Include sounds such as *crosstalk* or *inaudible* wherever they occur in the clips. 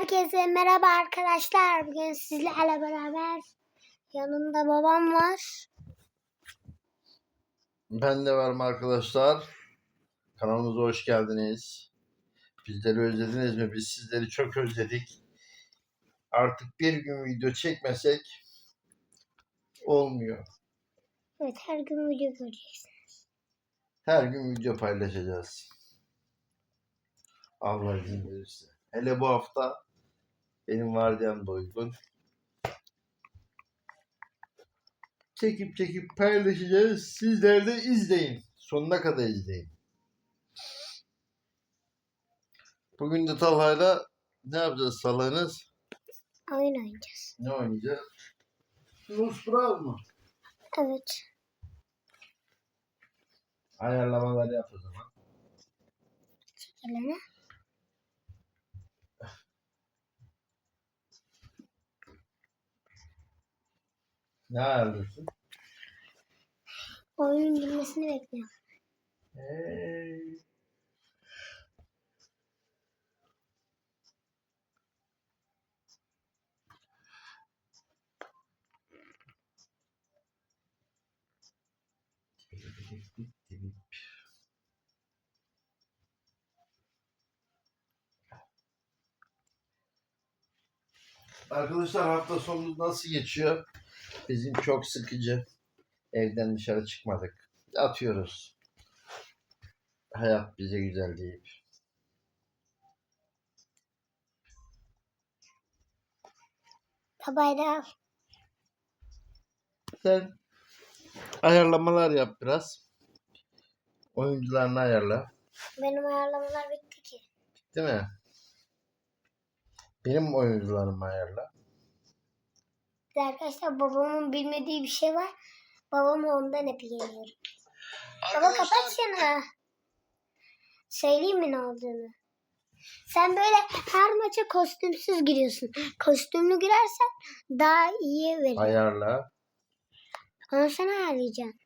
Herkese merhaba arkadaşlar. Bugün sizlerle beraber yanımda babam var. Ben de varım arkadaşlar. Kanalımıza hoş geldiniz. Bizleri özlediniz mi? Biz sizleri çok özledik. Artık bir gün video çekmesek olmuyor. Evet her gün video göreceksiniz. Her gün video paylaşacağız. Allah izin verirse. Hele bu hafta benim vardiyam da uygun. Çekip çekip paylaşacağız. Sizler de izleyin. Sonuna kadar izleyin. Bugün de Talha'yla ne yapacağız salağınız? Oyun oynayacağız. Ne oynayacağız? Rus Brawl mı? Evet. Ayarlamaları yap o zaman. Çekilene. Ne ayarlıyorsun? Oyunun girmesini bekliyorum. Hey. Arkadaşlar hafta sonu nasıl geçiyor? Bizim çok sıkıcı. Evden dışarı çıkmadık. Atıyoruz. Hayat bize güzel deyip. Babayla al. Sen ayarlamalar yap biraz. Oyuncularını ayarla. Benim ayarlamalar bitti ki. Değil mi? Benim oyuncularımı ayarla. De arkadaşlar babamın bilmediği bir şey var. Babamı ondan hep yeniyorum. Baba kapat şunu. Söyleyeyim mi ne olduğunu? Sen böyle her maça kostümsüz giriyorsun. Kostümlü girersen daha iyi verir. Ayarla. Onu sen ayarlayacaksın.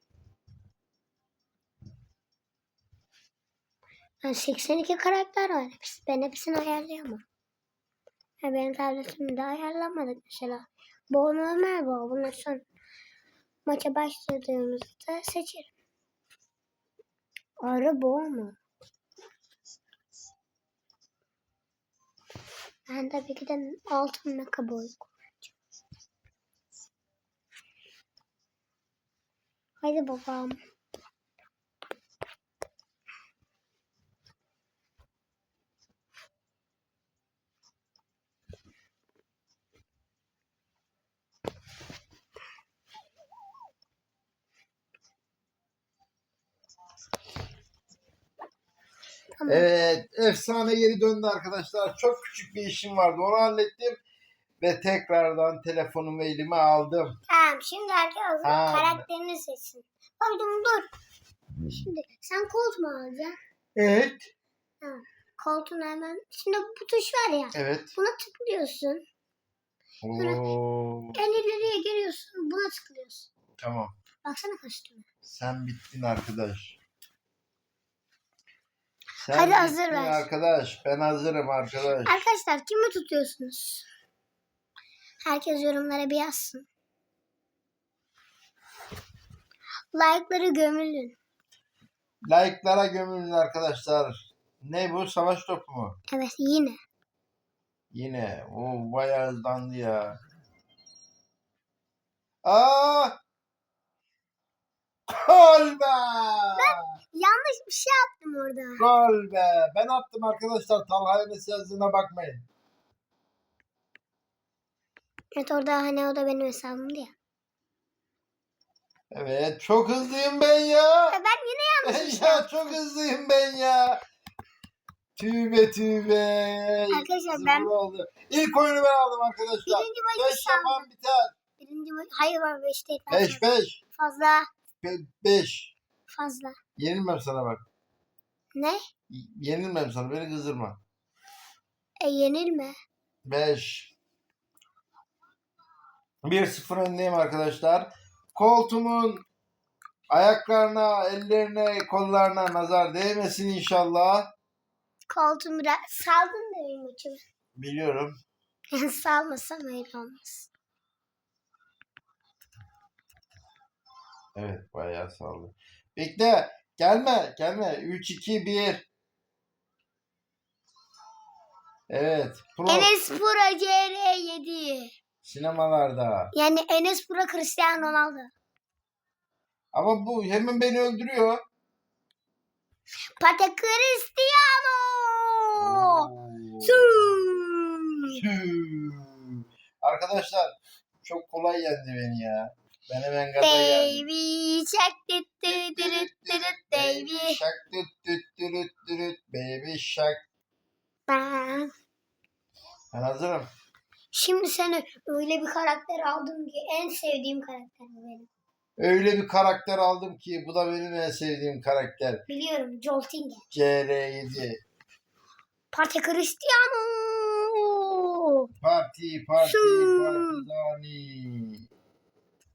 Yani 82 karakter var. Ben hepsini ayarlayamam. Ya benim tabletimde ayarlamadık mesela. Bu normal bu. Bundan sonra maça başladığımızda seçerim. Arı bu mu? Ben tabii ki de altın meka. Haydi babam. Tamam. Evet. Efsane geri döndü arkadaşlar. Çok küçük bir işim vardı. Onu hallettim. Ve tekrardan telefonumu elime aldım. Tamam şimdi herkes Tamam. karakterini seçsin. Pardon dur. Şimdi sen kolt mu alacaksın? Evet. Koltuğunu hemen. Şimdi bu tuş var ya. Evet. Buna tıklıyorsun. Oo. En ileriye geliyorsun. Buna tıklıyorsun. Tamam. Baksana kostüme. Sen bittin arkadaş. Sen Hadi hazır ver. arkadaş. Ben hazırım arkadaş. Arkadaşlar kimi tutuyorsunuz? Herkes yorumlara bir yazsın. Like'ları gömülün. Like'lara gömülün arkadaşlar. Ne bu? Savaş topu mu? Evet yine. Yine. O bayağı hızlandı ya. Aa! Gol be! Yanlış bir şey yaptım orada. Gol be! Ben attım arkadaşlar. Talha'nın yazdığına bakmayın. Evet orada hani o da benim hesabımdı ya. Evet. Çok hızlıyım ben ya. Ben yine yanlış *laughs* ya çok hızlıyım ben ya. Tübe tübe. Arkadaşlar Sıfır ben- oldu. İlk oyunu ben aldım arkadaşlar. Birinci maçı 5 sandım. yapan biter. Birinci maç. Hayır var 5 değil. 5 5. Fazla. 5. Fazla. Yenilmem sana bak. Ne? Yenilmem sana beni kızdırma. E yenilme. 5. 1-0 öndeyim arkadaşlar. Koltumun ayaklarına, ellerine, kollarına nazar değmesin inşallah. Koltuğum biraz saldın da benim maçımı. Biliyorum. *laughs* Salmasam öyle olmaz. Evet bayağı sağlı. Bekle. Gelme. Gelme. 3, 2, 1. Evet. Pro. Enes Pura CR7. Sinemalarda. Yani Enes Pura Cristiano Ronaldo. Ama bu hemen beni öldürüyor. Pate Cristiano. Arkadaşlar çok kolay yendi beni ya. Ben hemen gaza geldim. Baby shark dit dit dit dit baby. Shark düt düt dürüt dürüt baby shark. Ben- Ben hazırım. Şimdi seni öyle bir karakter aldım ki en sevdiğim karakter bu benim. Öyle bir karakter aldım ki bu da benim en sevdiğim karakter. Biliyorum Joltinger. CR7. Pate Cristiano. Parti parti partizani.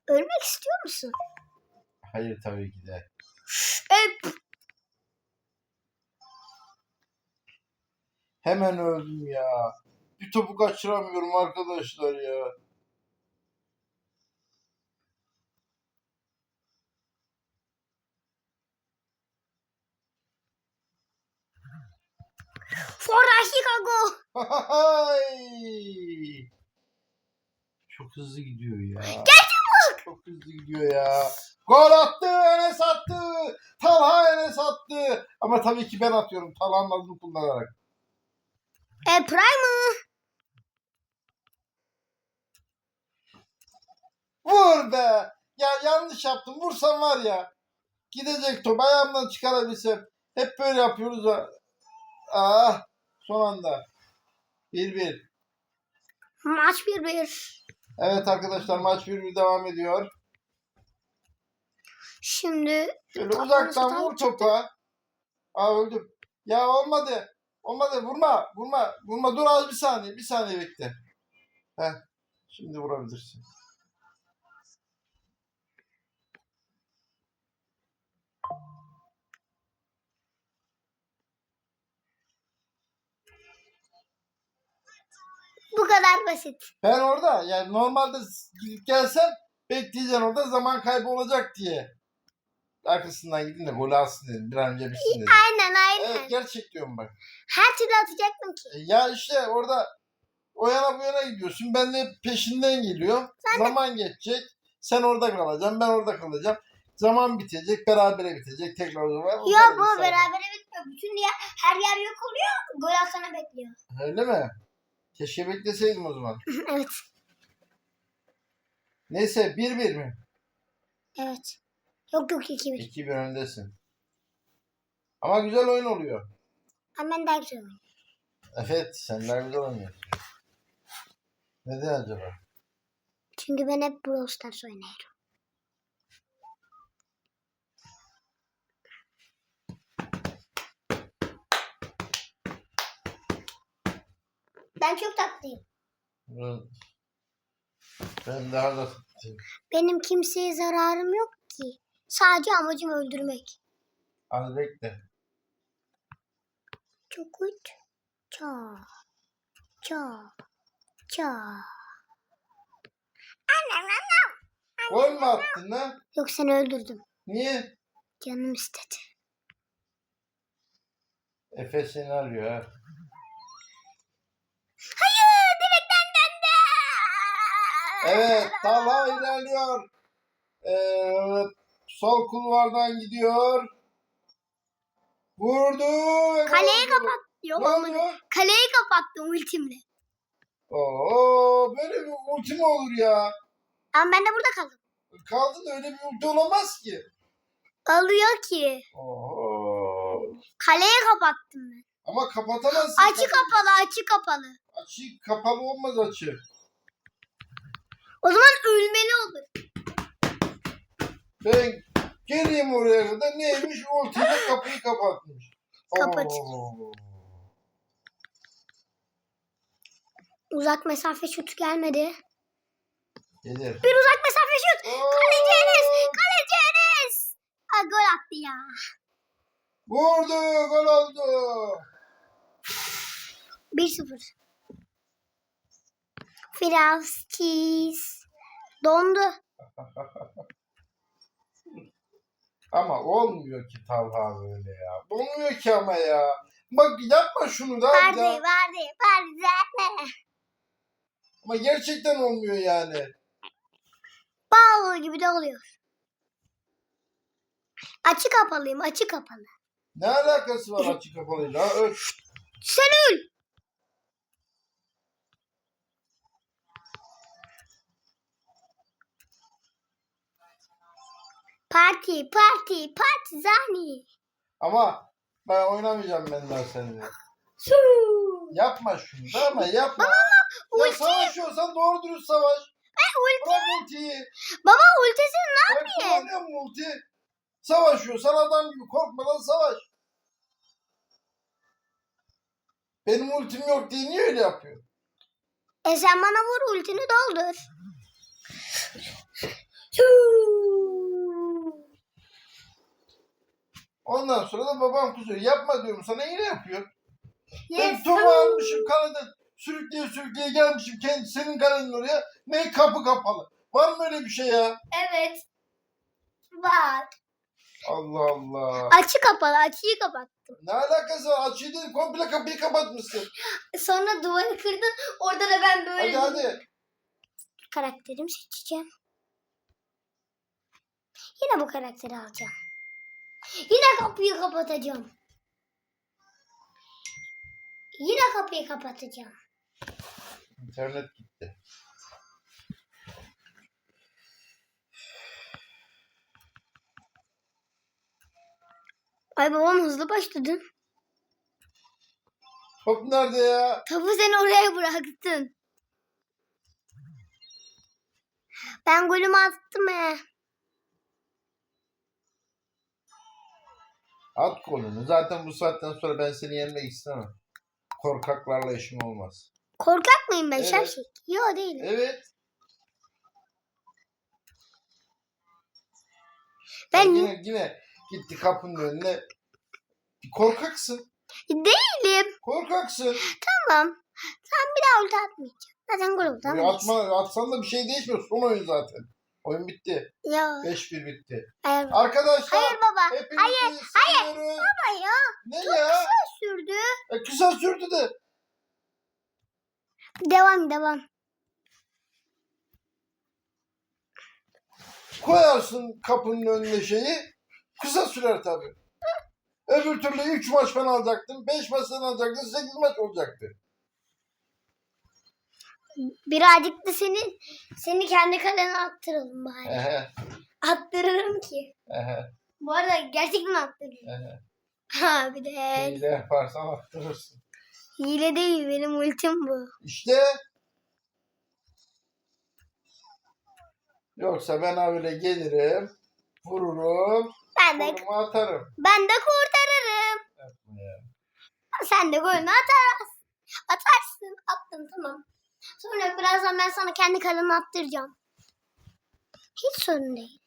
Ölmek istiyor musun? Hayır tabii ki de. Öp. Hemen öldüm ya. Bir topu kaçıramıyorum arkadaşlar ya. Fora Chicago. Çok hızlı gidiyor ya. Çok hızlı gidiyor ya. Gol attı, Enes attı. Talha Enes attı. Ama tabii ki ben atıyorum Talha'nın adını kullanarak. E Prime. Vur be. Ya yanlış yaptım. Vursam var ya. Gidecek top. Ayağımdan çıkarabilsem. Hep böyle yapıyoruz. ha. Ah. Son anda. 1-1. Maç 1-1. Evet arkadaşlar maç 1-1 devam ediyor. Şimdi Şöyle uzaktan vur topa. Aa öldüm. Ya olmadı. Olmadı. Vurma. Vurma. Vurma. Dur az bir saniye. Bir saniye bekle. Heh. Şimdi vurabilirsin. bu kadar basit. Ben orada yani normalde gidip gelsem bekleyeceksin orada zaman kaybı olacak diye. Arkasından gidin de golü alsın dedim. Bir an önce bitsin dedim. Aynen aynen. Evet gerçek diyorum bak. Her türlü atacaktım ki. E, Ya işte orada o yana bu yana gidiyorsun. Ben de peşinden geliyor. Zaman geçecek. Sen orada kalacaksın. Ben orada kalacağım. Zaman bitecek. Berabere bitecek. Tekrar o zaman. Yok bu insan. berabere bitmiyor. Bütün yer, her yer yok oluyor. Gol atsana bekliyor. Öyle mi? Keşke bekleseydim o zaman. *laughs* evet. Neyse 1-1 mi? Evet. Yok yok 2-1. 2-1 öndesin. Ama güzel oyun oluyor. Ama ben daha güzel oynuyorum. Evet sen daha güzel oynuyorsun. Neden acaba? Çünkü ben hep Brawl Stars oynuyorum. Ben çok tatlıyım. Ben, ben daha da Benim kimseye zararım yok ki. Sadece amacım öldürmek. Az bekle. Çok uç. Çok. Çok. Çok. Gol mü attın lan? Yok seni öldürdüm. Niye? Canım istedi. Efe seni arıyor ha. Hayır döndü. Evet Talha ilerliyor. Evet, sol kulvardan gidiyor. Vurdu. oldu. kapat. Yok olmadı. Kaleyi kapattım ultimle. Oo, böyle bir ulti mi olur ya? Ama ben de burada kaldım. Kaldı da öyle bir ulti olamaz ki. Alıyor ki. Oo. Kaleyi kapattım ben. Ama kapatamazsın. Açı kapalı açı kapalı. Açı kapalı olmaz açı. O zaman ölmeli olur. Ben geleyim oraya kadar neymiş ultiyle kapıyı kapatmış. Kapat. Oo. Uzak mesafe şut gelmedi. Gelir. Bir uzak mesafe şut. Kaleci Enes. Kaleci Enes. Aa, gol attı ya. Vurdu gol oldu. 1-0. Biraz cheese. Dondu. *laughs* Ama olmuyor ki Talha böyle ya. Olmuyor ki ama ya. Bak yapma şunu da. Verdi, verdi, verdi zaten. Ama gerçekten olmuyor yani. Bal gibi de oluyor. Açık kapalıyım, açık kapalı. Ne alakası var açık kapalıyla? Sen öl. Parti, parti, partizani. Ama ben oynamayacağım ben daha seninle. Su. Yapma şunu ama yapma. ya ulti. savaşıyorsan doğru dürüst savaş. ulti. Bırak ultiyi. Baba ultisini ne Ben yapayım? kullanıyorum ulti. Savaşıyorsan adam gibi korkmadan savaş. Benim ultim yok diye niye öyle yapıyor? E sen bana vur ultini doldur. Su. Ondan sonra da babam kızıyor. Yapma diyorum sana yine yapıyor. Ben topu almışım kanadan. Sürükleye sürükleye gelmişim kendi senin kalenin oraya. Ne kapı kapalı. Var mı öyle bir şey ya? Evet. Bak. Allah Allah. Açı kapalı, açıyı kapattım. Ne alakası var? Açıyı değil komple kapıyı kapatmışsın. Sonra duvarı kırdın. Orada da ben böyle Hadi hadi. karakterimi seçeceğim. Yine bu karakteri alacağım. Yine kapıyı kapatacağım. Yine kapıyı kapatacağım. İnternet gitti. Ay babam hızlı başladın. Top nerede ya? Topu sen oraya bıraktın. Ben golümü attım he. At golünü. Zaten bu saatten sonra ben seni yenmek istemem. Korkaklarla işim olmaz. Korkak mıyım ben Evet. şapşik? Yok değilim. Evet. Ben Yine, yine gitti kapının önüne. Korkaksın. değilim. Korkaksın. Tamam. Sen bir daha ulti atmayacağım. Zaten gol oldu atma, atsan da bir şey değişmiyor. Son oyun zaten. Oyun bitti. Ya. 5-1 bitti. Hayır. Arkadaşlar Hayır baba. hepinizi Hayır. seviyoruz. Baba ya. Ne ya? Sürdü. E, kısa sürdü de. Devam devam. Koyarsın kapının önüne şeyi. Kısa sürer tabii. Öbür türlü 3 maç ben alacaktım. 5 maç sen alacaktın. 8 maç olacaktı. Birazcık da seni seni kendi kalene attıralım bari. Attırırım ki. ehe, Bu arada gerçekten attırırım. Ha bir de Hile yaparsan attırırsın. hile değil benim ultim bu. İşte Yoksa ben öyle gelirim, vururum, Ben de atarım. ben de kurtarırım. Yapma ya. Sen de golünü atarsın. Atarsın. Attın tamam. Sonra birazdan ben sana kendi kalemi attıracağım. Hiç sorun değil.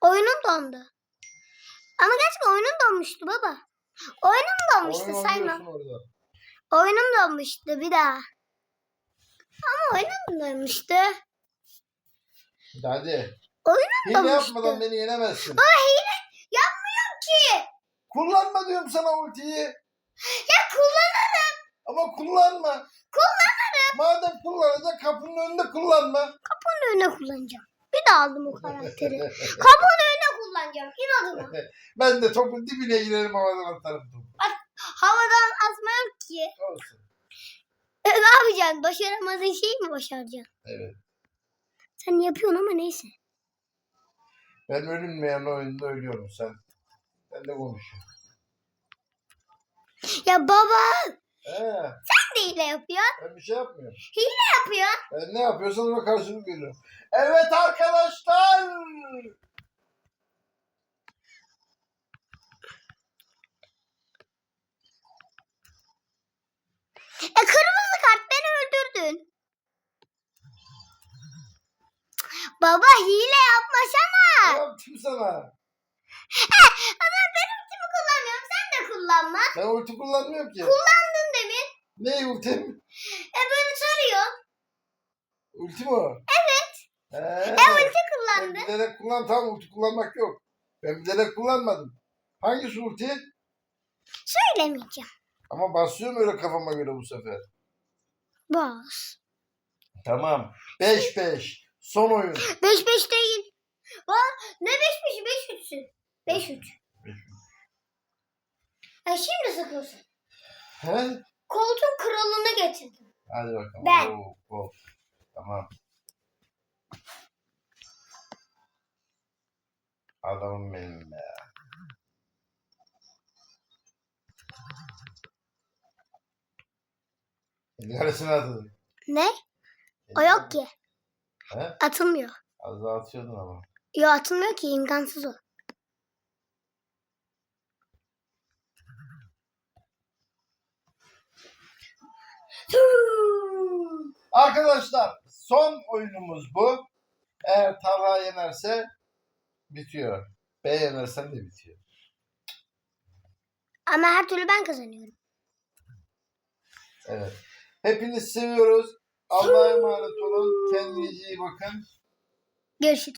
Oyunum dondu. Ama gerçekten oyunum donmuştu baba. Oyunum donmuştu Oyun sayma. Oyunum donmuştu bir daha. Ama oyunum donmuştu. Hadi. Oyunum Hile donmuştu. yapmadan beni yenemezsin. Aa hile yapmıyorum ki. Kullanma diyorum sana ultiyi. Ya kullanırım. Ama kullanma. Kullanırım. Madem kullanacak kapının önünde kullanma. Kapının önüne kullanacağım. Bir daha aldım o karakteri. *laughs* Kapının önüne kullanacağım. İnadına. *laughs* ben de topun dibine girerim havadan atarım topu. Havadan atmıyorum ki. Olsun. E, ne yapacaksın? Başaramadığın şeyi mi başaracaksın? Evet. Sen yapıyorsun ama neyse. Ben ölünmeyen oyunda ölüyorum sen. Ben de konuşuyorum. Ya baba Ee, sen de hile yapıyorsun. ben bir şey yapmıyorum. Hile yapıyorsun. Ben ne yapıyorsan ona karşılık veriyorum. Evet arkadaşlar. E kırmızı kart beni öldürdün. Baba hile yapmasana. Ne yaptım sana? Ama benim ultimi kullanmıyorum. Sen de kullan. kullanma. Ben ulti kullanmıyorum ki. Kullandın demin. Ne ultim? E böyle tarıyor. Ulti mi o? Evet. He. E ulti Ben kullandı. bilerek kullan tamam ulti kullanmak yok. Ben bilerek kullanmadım. Hangisi ulti? Söylemeyeceğim. Ama basıyorum öyle kafama göre bu sefer. Bas. Tamam. 5-5. Son oyun. 5-5 değil. Va ne 5-5'i 5-3'sün. 5-3. E şimdi sıkıyorsun. He? Koltuğun kralını getirdim. Hadi bakalım. Ben. Oo, gol. Tamam. Adamım benim be. Neresine atıldı? Ne? O yok ki. He? Atılmıyor. Az daha atıyordun ama. Yo atılmıyor ki imkansız o. Arkadaşlar son oyunumuz bu. Eğer Talha yenerse bitiyor. B yenersen de bitiyor. Ama her türlü ben kazanıyorum. Evet. Hepiniz seviyoruz. Allah'a emanet olun. Kendinize iyi bakın. Görüşürüz.